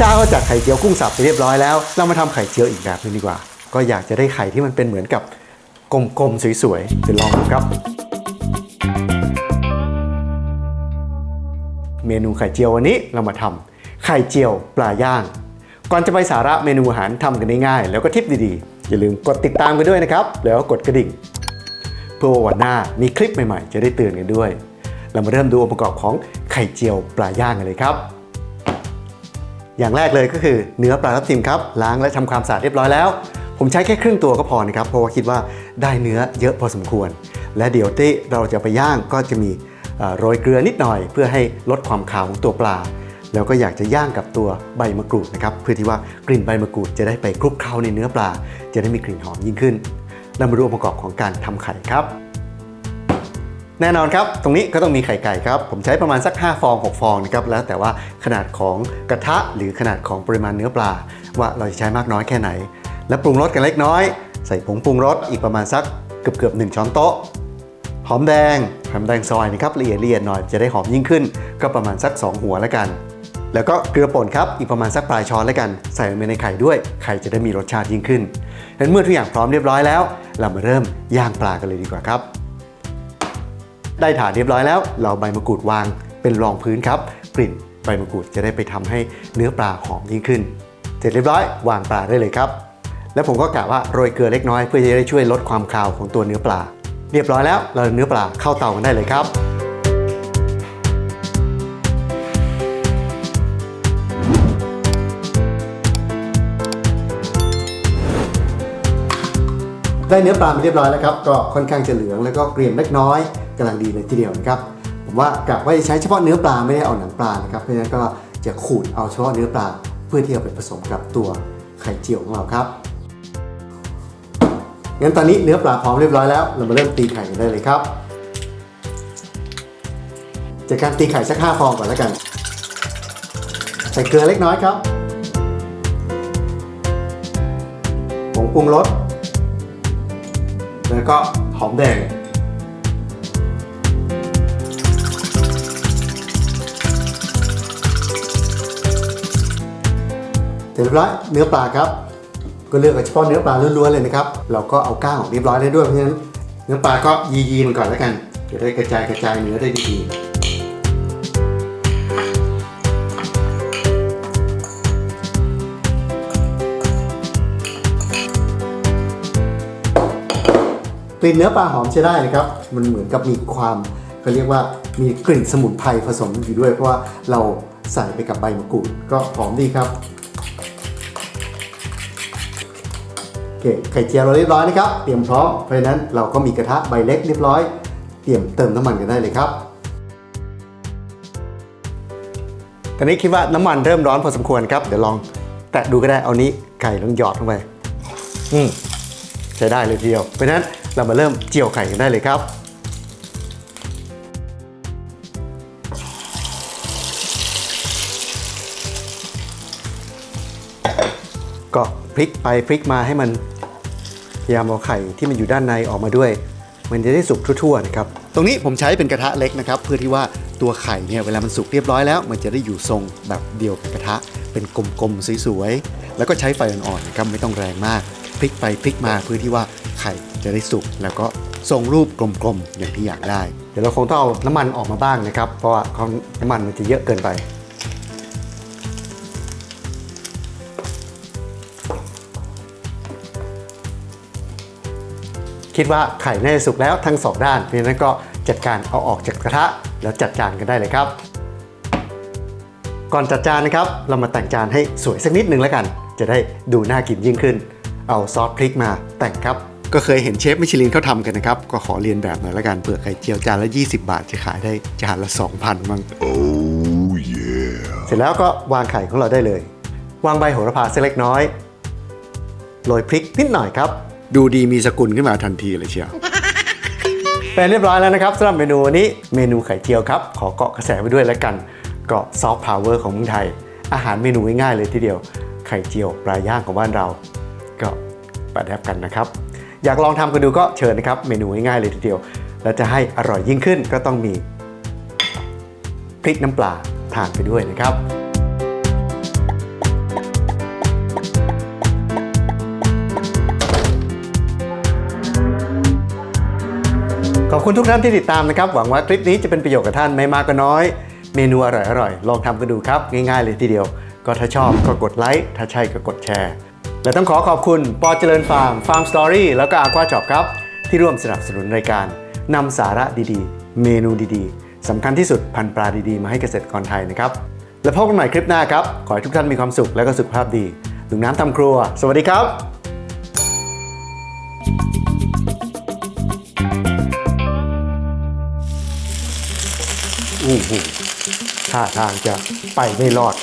ทราบว่าจากไข่เจียวกุ้งสับไปเรียบร้อยแล้ว เรามาทำไข่เจียวอีกแบบหนึงดีกว่า ก็อยากจะได้ไข่ที่มันเป็นเหมือนกับกลมๆสวยๆเดี๋ยวลองดูครับ เมนูไข่เจียววันนี้เรามาทำไข่เจียวปลาย่าง ก่อนจะไปสาระเมนูอาหารทำกันง่ายๆแล้วก็ทิปดีๆ อย่าลืมกดติดตามกันด้วยนะครับ แล้วกดกระดิ่ง เพื่อวันหน้ามีคลิปใหม่ๆ จะได้เตือนกันด้วย เรามาเริ่มดูองค์ประกอบของไข่เจียวปลาย่างกันเลยครับ อย่างแรกเลยก็คือเนื้อปลาทับทิมครับล้างและทำความสะอาดเรียบร้อยแล้ว ผมใช้แค่ครึ่งตัวก็พอนะครับเพราะว่าคิดว่าได้เนื้อเยอะพอสมควร และเดี๋ยวที่เราจะไปย่างก็จะมีโรยเกลือนิดหน่อย เพื่อให้ลดความขาวของตัวปลา แล้วก็อยากจะย่างกับตัวใบมะกรูดนะครับเพื่อที่ว่ากลิ่นใบมะกรูดจะได้ไปคลุกเคล้าในเนื้อปลา จะได้มีกลิ่นหอมยิ่งขึ้นเรามาดูองค์ประกอบของการทำไข่ครับ แน่นอนครับ ตรงนี้ก็ต้องมีไข่ไก่ครับ ผมใช้ประมาณสัก 5 ฟอง 6 ฟองนะครับ แล้วแต่ว่าขนาดของกระทะหรือขนาดของปริมาณเนื้อปลา ว่าเราจะใช้มากน้อยแค่ไหน และปรุงรสกันเล็กน้อย ใส่ผงปรุงรสอีกประมาณสักเกือบเกือบหนึ่งช้อนโต๊ะ หอมแดง หอมแดงซอยนะครับละเอียดละเอียดหน่อยจะได้หอมยิ่งขึ้น ก็ประมาณสัก 2 หัวแล้วกัน แล้วก็เกลือป่นครับ อีกประมาณสักปลายช้อนแล้วกัน ใส่ลงไปในไข่ด้วย ไข่จะได้มีรสชาติยิ่งขึ้นดังนั้นเมื่อทุกอย่างพร้อมเรียบร้อยแล้ว เรามาเริ่มย่างปลากันเลยดีกว่าครับ ได้ฐานเรียบร้อยแล้ว เราใบมะกรูดวางเป็นรองพื้นครับ กลิ่นใบมะกรูดจะได้ไปทำให้เนื้อปลาหอมยิ่งขึ้น เสร็จเรียบร้อยวางปลาได้เลยครับ แล้วผมก็กะว่าโรยเกลือเล็กน้อยเพื่อจะได้ช่วยลดความคาวของตัวเนื้อปลา เรียบร้อยแล้วเราเนื้อปลาเข้าเตากันได้เลยครับ ได้เนื้อปลามาเรียบร้อยแล้วครับ ก็ค่อนข้างจะเหลืองแล้วก็เกรียมเล็กน้อยกำลังดีเลยทีเดียวนะครับผมว่ากะว่าจะใช้เฉพาะเนื้อปลาไม่ได้เอาหนังปลานะครับเพราะฉะนั้นก็จะขูดเอาเฉพาะเนื้อปลาเพื่อที่เอาไปผสมกับตัวไข่เจียวของเราครับงั้นตอนนี้เนื้อปลาพร้อมเรียบร้อยแล้ว เรามาเริ่มตีไข่กันได้เลยครับ จากการตีไข่สักห้าฟองก่อนแล้วกัน ใส่เกลือเล็กน้อยครับผงปรุงรส แล้วก็หอมแดง เสร็จเรียบร้อยเนื้อปลาครับ ก็เลือกเฉพาะเนื้อปลาล้วนๆเลยนะครับ เราก็เอาก้างเรียบร้อยได้ด้วยเพราะฉะนั้นเนื้อปลาก็ยีๆมันก่อนแล้วกัน จะได้กระจายกระจายเนื้อได้ดีๆ กลิ่นเนื้อปลาหอมใช้ได้นะครับ มันเหมือนกับมีความเขาเรียกว่ามีกลิ่นสมุนไพรผสมอยู่ด้วย เพราะว่าเราใส่ไปกับใบมะกรูดก็หอมดีครับโอเคไข่เจียวเราเรียบร้อยนะครับ เตรียมพร้อมเพราะฉะนั้นเราก็มีกระทะใบเล็กเรียบร้อย เตรียมเติมน้ำมันกันได้เลยครับตอนนี้คิดว่าน้ำมันเริ่มร้อนพอสมควรครับ เดี๋ยวลองแตะดูก็ได้เอานี้ไก่ลองหยอดลงไป อืมใช้ได้เลยทีเดียวเพราะฉะนั้น เรามาเริ่มเจียวไข่กันได้เลยครับ ก็พลิกไปพลิกมาให้มันพยายามเอาไข่ที่มันอยู่ด้านในออกมาด้วย มันจะได้สุกทั่วๆนะครับ ตรงนี้ผมใช้เป็นกระทะเล็กนะครับ เพื่อที่ว่าตัวไข่เนี่ยเวลามันสุกเรียบร้อยแล้ว มันจะได้อยู่ทรงแบบเดียวกับกระทะ เป็นกลมๆสวยๆแล้วก็ใช้ไฟอ่อนๆนะครับไม่ต้องแรงมากพลิกไปพลิกมาเพื่อที่ว่า ไข่จะได้สุกแล้วก็ทรงรูปกลมๆอย่างที่อยากได้ เดี๋ยวเราคงต้องเอาน้ำมันออกมาบ้างนะครับ เพราะว่าเขาน้ำมันมันจะเยอะเกินไป คิดว่าไข่น่าจะสุกแล้วทั้งสองด้านเพราะนั้นก็จัดการเอาออกจากกระทะแล้วจัดจานกันได้เลยครับ ก่อนจัดจานนะครับ เรามาแต่งจานให้สวยสักนิดนึงแล้วกัน จะได้ดูน่ากินยิ่งขึ้น เอาซอสพริกมาแต่งครับ ก็เคยเห็นเชฟมิชลินเขาทำกันนะครับ ก็ขอเรียนแบบหน่อยละกันเปลือกไข่เจียวจานละ 20 บาทจะขายได้จานละ 2,000มั้ง Oh yeah. เสร็จแล้วก็วางไข่ของเราได้เลย วางใบโหระพาสักเล็กน้อยโรยพริกนิดหน่อยครับ ดูดีมีสกุลขึ้นมาทันทีเลยเชียว เป็นเรียบร้อยแล้วนะครับสำหรับเมนูวันนี้เมนูไข่เจียวครับ ขอเกาะกระแสไว้ด้วยแล้วกันเกาะซอฟต์พาวเวอร์ของเมืองไทย อาหารเมนูง่ายๆเลยทีเดียว ไข่เจียวปลาย่างของบ้านเรา ก็ประดับกันนะครับ อยากลองทำกันดูก็เชิญนะครับ เมนูง่ายๆเลยทีเดียว แล้วจะให้อร่อยยิ่งขึ้นก็ต้องมีพริกน้ำปลาทานไปด้วยนะครับขอบคุณทุกท่านที่ติดตามนะครับ หวังว่าคลิปนี้จะเป็นประโยชน์กับท่านไม่มากก็น้อย เมนูอร่อยๆลองทำกันดูครับ ง่ายๆเลยทีเดียว ก็ถ้าชอบก็กดไลค์ถ้าใช่ก็กดแชร์ และต้องขอขอบคุณปอเจริญฟาร์มฟาร์มสตอรี่แล้วก็อาควาจอบครับ ที่ร่วมสนับสนุนรายการนำสาระดีๆ เมนูดีๆสำคัญที่สุดพันปลาดีๆ มาให้เกษตรกรไทยนะครับ แล้วพบกันใหม่คลิปหน้าครับ ขอให้ทุกท่านมีความสุขและก็สุขภาพดีลุงน้ำทำครัว สวัสดีครับอู้หูท่าทางจะไปไม่รอด